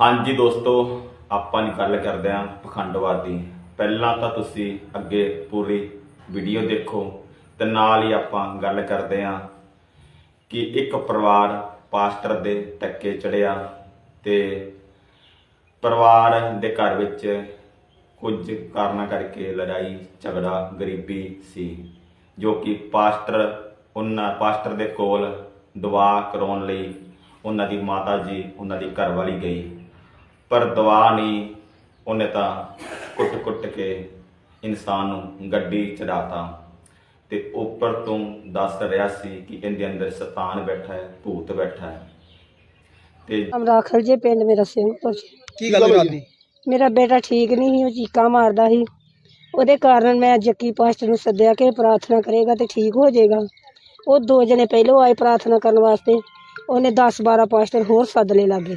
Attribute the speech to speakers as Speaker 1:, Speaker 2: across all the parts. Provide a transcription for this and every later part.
Speaker 1: ਹਾਂਜੀ ਦੋਸਤੋ, ਆਪਾਂ ਨੀ ਗੱਲ ਕਰਦੇ ਆਂ ਪਖੰਡਵਾਦ ਦੀ। ਪਹਿਲਾਂ ਤਾਂ ਤੁਸੀਂ ਅੱਗੇ ਪੂਰੀ ਵੀਡੀਓ ਦੇਖੋ ਤੇ ਨਾਲ ਹੀ ਆਪਾਂ ਗੱਲ ਕਰਦੇ ਆਂ ਕਿ ਇੱਕ ਪਰਿਵਾਰ ਪਾਸਟਰ ਦੇ ਟੱਕੇ ਚੜਿਆ ਤੇ ਪਰਿਵਾਰ ਦੇ ਘਰ ਵਿੱਚ ਕੁਝ ਕਾਰਨਾਂ ਕਰਕੇ ਲੜਾਈ, ਝਗੜਾ, ਗਰੀਬੀ ਸੀ, ਜੋ ਕਿ ਪਾਸਟਰ ਉਹਨਾਂ, ਪਾਸਟਰ ਦੇ ਕੋਲ ਦੁਆ ਕਰਾਉਣ ਲਈ ਉਹਨਾਂ ਦੀ ਮਾਤਾ ਜੀ, ਉਹਨਾਂ ਦੀ ਘਰਵਾਲੀ ਗਈ। ਪਰ ਦੁਆ ਨਹੀਂ ਉਹਨੇ ਤਾਂ ਕੁੱਟ-ਕੁੱਟ ਕੇ ਇਨਸਾਨ ਨੂੰ ਗੱਡੀ ਚੜਾਤਾ। ਤੇ ਉੱਪਰ ਤੋਂ ਦੱਸ ਰਿਹਾ ਸੀ ਕਿ ਇਹਦੇ ਅੰਦਰ ਸ਼ੈਤਾਨ ਬੈਠਾ ਹੈ ਭੂਤ ਬੈਠਾ ਹੈ। ਤੇ
Speaker 2: ਅਮਰਾਖਲ ਜੇ ਪਿੰਡ ਮੇਰਾ ਸਿੰਘਪੁਰ ਚ।
Speaker 3: ਕੀ ਗੱਲ ਹੋਈ? ਦੀ
Speaker 2: ਮੇਰਾ ਬੇਟਾ ਠੀਕ ਨਹੀਂ ਸੀ ਉਹ ਚੀਕਾਂ ਮਾਰਦਾ ਸੀ। ਉਹਦੇ ਕਾਰਨ ਮੈਂ ਜੱਕੀ ਪਾਸਟਰ ਨੂੰ ਸੱਦਿਆ ਕਿ ਇਹ ਪ੍ਰਾਰਥਨਾ ਕਰੇਗਾ ਤੇ ਠੀਕ ਹੋ ਜਾਏਗਾ। ਉਹ ਦੋ ਜਣੇ ਪਹਿਲੋਂ ਆਏ ਪ੍ਰਾਰਥਨਾ ਕਰਨ ਵਾਸਤੇ। ਉਹਨੇ 10 12 ਪਾਸਟਰ ਹੋਰ ਸੱਦ ਲਏ ਲਾਗੇ।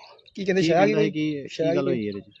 Speaker 3: ਕੀ ਕਹਿੰਦੇ ਸ਼ਾਹ ਕੀ ਕੀ ਗੱਲ ਹੋਈ ਇਹਦੇ ਚ?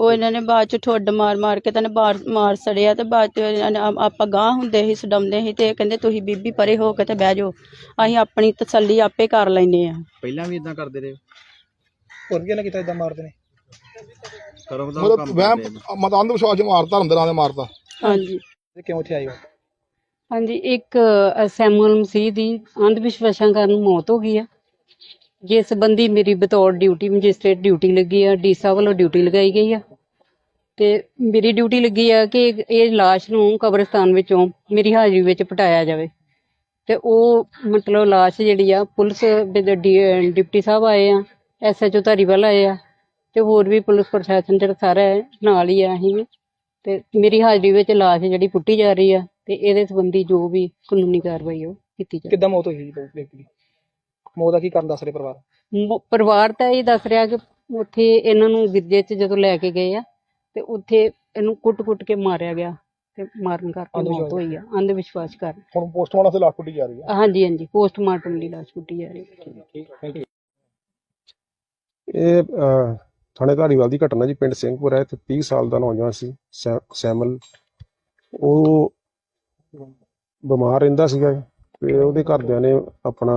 Speaker 4: ਉਹ ਇਹਨਾਂ ਨੇ ਬਾਅਦ ਚ ਠੁੱਡ ਮਾਰ ਮਾਰ ਕੇ ਤਾਂ ਮਾਰ ਮਾਰ ਸੜਿਆ ਤੇ ਬਾਅਦ ਚ ਇਹਨਾਂ ਨੇ ਆ- ਆਪਾਂ ਗਾਹ ਹੁੰਦੇ ਸੀ ਸਡਮਦੇ ਸੀ ਤੇ ਇਹ ਕਹਿੰਦੇ ਤੁਸੀਂ ਬੀਬੀ ਪਰੇ ਹੋ ਕੇ ਤੇ ਬਹਿ ਜਾਓ। ਅਸੀਂ ਆਪਣੀ ਤਸੱਲੀ ਆਪੇ ਕਰ ਲੈਨੇ ਆ
Speaker 5: ਪਹਿਲਾਂ ਵੀ ਇਦਾਂ ਕਰਦੇ ਰਹੇ?
Speaker 3: ਹੋਰ ਕੀ ਨਾ ਕੀਤਾ ਇਦਾਂ ਮਾਰਦੇ ਨੇ?
Speaker 5: ਦਾ
Speaker 6: ਮਤਲਬ ਵਹਿਮ ਮਤ ਅੰਧ ਵਿਸ਼ਵਾਸ ਚ ਮਾਰਤਾ ਅੰਦਰਾਂ ਦੇ ਮਾਰਤਾ।
Speaker 4: ਹਾਂਜੀ।
Speaker 3: ਤੇ ਕਿਉਂ ਇੱਥੇ ਆਏ ਹੋ?
Speaker 7: ਹਾਂਜੀ ਇੱਕ ਅ, ਸੈਮੂਅਲ ਮਸੀਹ ਦੀ ਅੰਧ ਵਿਸ਼ਵਾਸਾਂ ਕਾਰਨ ਮੌਤ ਹੋ ਗਈ ਆ। ਜਿਸ ਸੰਬੰਧੀ ਮੇਰੀ ਬਤੌਰ ਡਿਊਟੀ ਮੈਜਿਸਟ੍ਰੇਟ ਡਿਊਟੀ ਲੱਗੀ ਆ, ਡੀਸਾ ਵੱਲੋਂ ਡਿਊਟੀ ਲਗਾਈ ਗਈ ਆ। ਤੇ ਮੇਰੀ ਡਿਊਟੀ ਲੱਗੀ ਆ ਕਿ ਇਹ ਲਾਸ਼ ਨੂੰ ਕਬਰਸਤਾਨ ਵਿੱਚੋਂ ਮੇਰੀ ਹਾਜ਼ਰੀ ਵਿੱਚ ਪਟਾਇਆ ਜਾਵੇ। ਤੇ ਉਹ ਮਤਲਬ ਲਾਸ਼ ਜਿਹੜੀ ਆ, ਪੁਲਿਸ ਦੇ ਡਿਪਟੀ ਸਾਹਿਬ ਆਏ ਆ ਐਸਐਚਓ ਧਾਰੀਵਾਲ ਆਏ ਆ, ਤੇ ਹੋਰ ਵੀ ਪੁਲਿਸ ਪ੍ਰਸ਼ਾਸਨ ਜਿਹੜਾ ਸਾਰਾ ਨਾਲ ਹੀ ਆ, ਅਸੀਂ ਤੇ ਮੇਰੀ ਹਾਜ਼ਰੀ ਵਿੱਚ ਲਾਸ਼ ਜਿਹੜੀ ਪੁੱਟੀ ਜਾ ਰਹੀ ਆ, ਤੇ ਇਹਦੇ ਸੰਬੰਧੀ ਜੋ ਵੀ ਕਾਨੂੰਨੀ ਕਾਰਵਾਈ ਉਹ ਕੀਤੀ ਜਾਵੇ
Speaker 3: ਕਿੱਦਾਂ ਮੌਤ ਹੋਈ ਜੀ ਵਿਅਕਤੀ ਦੀ? ਮੌਤ ਦਾ ਕੀ ਕਾਰਨ ਦੱਸ ਰਹੇ ਪਰਿਵਾਰ?
Speaker 7: ਮ- ਪਰਿਵਾਰ ਤਾਂ ਇਹ ਦੱਸ ਰਿਹਾ ਕਿ ਉੱਥੇ ਇਹਨਾਂ ਨੂੰ ਗਿਰਜੇ 'ਚ ਜਦੋਂ ਲੈ ਕੇ ਗਏ ਆ ਤੇ ਉੱਥੇ ਇਹਨੂੰ ਕੁੱਟ-ਕੁੱਟ ਕੇ ਮਾਰਿਆ ਗਿਆ ਤੇ ਮਾਰਨ ਕਰਕੇ ਮੌਤ ਹੋਈ ਆ ਅੰਧ ਵਿਸ਼ਵਾਸ ਕਾਰਨ
Speaker 6: ਹੁਣ ਪੋਸਟਮਾਰਟਮ ਤੇ ਲਾਸ਼ ਪੁੱਟੀ ਜਾ ਰਹੀ ਹੈ
Speaker 7: ਹਾਂਜੀ ਹਾਂਜੀ ਪੋਸਟਮਾਰਟਮ ਲਈ ਲਾਸ਼ ਪੁੱਟੀ ਜਾ ਰਹੀ ਹੈ
Speaker 8: ਇਹ ਅਹ, ਥਾਣੇ ਧਾਰੀਵਾਲ ਦੀ ਘਟਨਾ ਜੀ ਪਿੰਡ ਸਿੰਘਪੁਰ ਹੈ ਤੇ 30 ਸਾਲ ਦਾ ਨੌਜਵਾਨ ਸੀ ਸੈ- ਸੈਮਲ। ਉਹ ਬਿਮਾਰ ਰਹਿੰਦਾ ਸੀਗਾ ਤੇ ਉਹਦੇ ਘਰਦਿਆਂ ਨੇ ਆਪਣਾ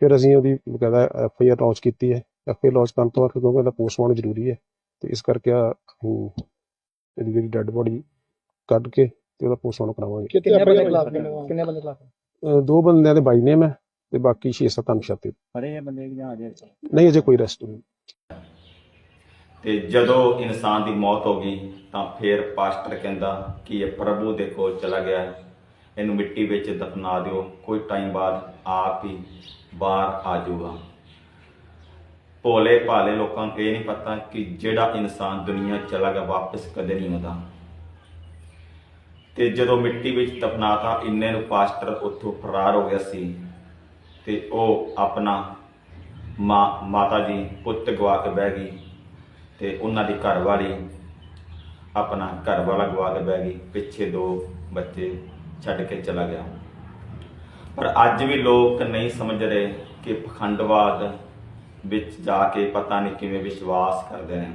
Speaker 8: ਫਿਰ ਅਸੀਂ ਉਹਦੀ ਬਕਾਇਦਾ ਐਫ ਆਈ ਆਰ ਲਾਂਚ ਕੀਤੀ ਹੈ। ਐਫ ਆਈ ਆਰ ਲਾਂਚ ਕਰਨ ਤੋਂ ਬਾਅਦ ਕਿਉਂਕਿ ਇਹਦਾ ਪੋਸਟਮਾਰਟਮ ਜ਼ਰੂਰੀ ਹੈ ਤੇ ਇਸ ਕਰਕੇ ਆ ਇਹਦੀ ਜਿਹੜੀ ਡੈੱਡ ਬੋਡੀ ਕੱਢ ਕੇ ਤੇ ਉਹਦਾ ਪੋਸਟਮਾਰਟਮ ਕਰਾਵਾਂਗੇ।
Speaker 3: ਕਿੰਨੇ ਬੰਦੇ ਖਿਲਾਫ ਕਿੰਨੇ ਬੰਦੇ ਖਿਲਾਫ?
Speaker 8: ਦੋ ਬੰਦਿਆਂ ਦੇ ਬਾਈ ਨੇਮ ਹੈ ਤੇ ਬਾਕੀ 6-7 ਅਣਪਛਾਤੇ।
Speaker 5: ਫੜੇ ਆ ਬੰਦੇ ਜਾਂ ਅਜੇ
Speaker 8: ਨਹੀਂ ਅਜੇ ਕੋਈ ਅਰੈਸਟ ਨਹੀਂ।
Speaker 1: ਤੇ ਜਦੋਂ ਇਨਸਾਨ ਦੀ ਮੌਤ ਹੋ ਗਈ ਤਾਂ ਫਿਰ ਪਾਸਟਰ ਕਹਿੰਦਾ ਕਿ ਇਹ ਪ੍ਰਭੂ ਦੇ ਕੋਲ ਚਲਾ ਗਿਆ। ਇਹਨੂੰ ਮਿੱਟੀ ਵਿੱਚ ਦਫਨਾ ਦਿਓ। ਕੋਈ ਟਾਈਮ ਬਾਅਦ ਆਪ ਹੀ ਬਾਹਰ ਆ ਜਾਊਗਾ। ਭੋਲੇ ਭਾਲੇ ਲੋਕਾਂ ਨੂੰ ਇਹ ਨਹੀਂ ਪਤਾ ਕਿ ਜਿਹੜਾ ਇਨਸਾਨ ਦੁਨੀਆ ਚਲਾ ਗਿਆ, ਵਾਪਸ ਕਦੇ ਨਹੀਂ ਆਉਂਦਾ। ਤੇ ਜਦੋਂ ਮਿੱਟੀ ਵਿੱਚ ਦਫਨਾਤਾ ਇੰਨੇ ਨੂੰ ਪਾਸਟਰ ਉੱਥੋਂ ਫਰਾਰ ਹੋ ਗਿਆ ਸੀ ਤੇ ਉਹ ਆਪਣਾ ਮਾਂ, ਮਾਤਾ ਜੀ, ਪੁੱਤ ਗਵਾ ਕੇ ਬਹਿ ਗਈ ਤੇ ਉਹਨਾਂ ਦੀ ਘਰਵਾਲੀ ਆਪਣਾ ਘਰਵਾਲਾ ਗਵਾ ਕੇ ਬਹਿ ਗਈ। ਪਿੱਛੇ ਦੋ ਬੱਚੇ ਛੱਡ ਕੇ ਚਲਾ ਗਿਆ ਪਰ ਅੱਜ ਵੀ ਲੋਕ ਨਹੀਂ ਸਮਝ ਰਹੇ ਕਿ ਪਖੰਡਵਾਦ ਵਿੱਚ ਜਾ ਕੇ ਪਤਾ ਨਹੀਂ ਕਿਵੇਂ ਵਿਸ਼ਵਾਸ ਕਰਦੇ ਨੇ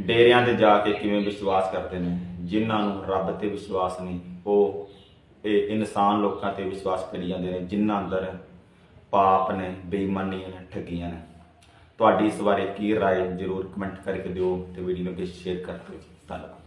Speaker 1: ਡੇਰਿਆਂ ਤੇ ਜਾ ਕੇ ਕਿਵੇਂ ਵਿਸ਼ਵਾਸ ਕਰਦੇ ਨੇ ਜਿਨ੍ਹਾਂ ਨੂੰ ਰੱਬ ਤੇ ਵਿਸ਼ਵਾਸ ਨਹੀਂ ਉਹ ਇਹ ਇਨਸਾਨ ਲੋਕਾਂ ਤੇ ਵਿਸ਼ਵਾਸ ਕਰੀ ਜਾਂਦੇ ਨੇ ਜਿਨ੍ਹਾਂ ਅੰਦਰ ਪਾਪ ਨੇ ਬੇਈਮਾਨੀਆਂ ਨੇ ਠੱਗੀਆਂ ਨੇ ਤੁਹਾਡੀ ਇਸ ਬਾਰੇ ਕੀ رائے ਜਰੂਰ ਕਮੈਂਟ ਕਰਕੇ ਦਿਓ ਤੇ ਵੀਡੀਓ ਨੂੰ ਅੱਗੇ ਸ਼ੇਅਰ ਕਰ ਦਿਓ ਧੰਨਵਾਦ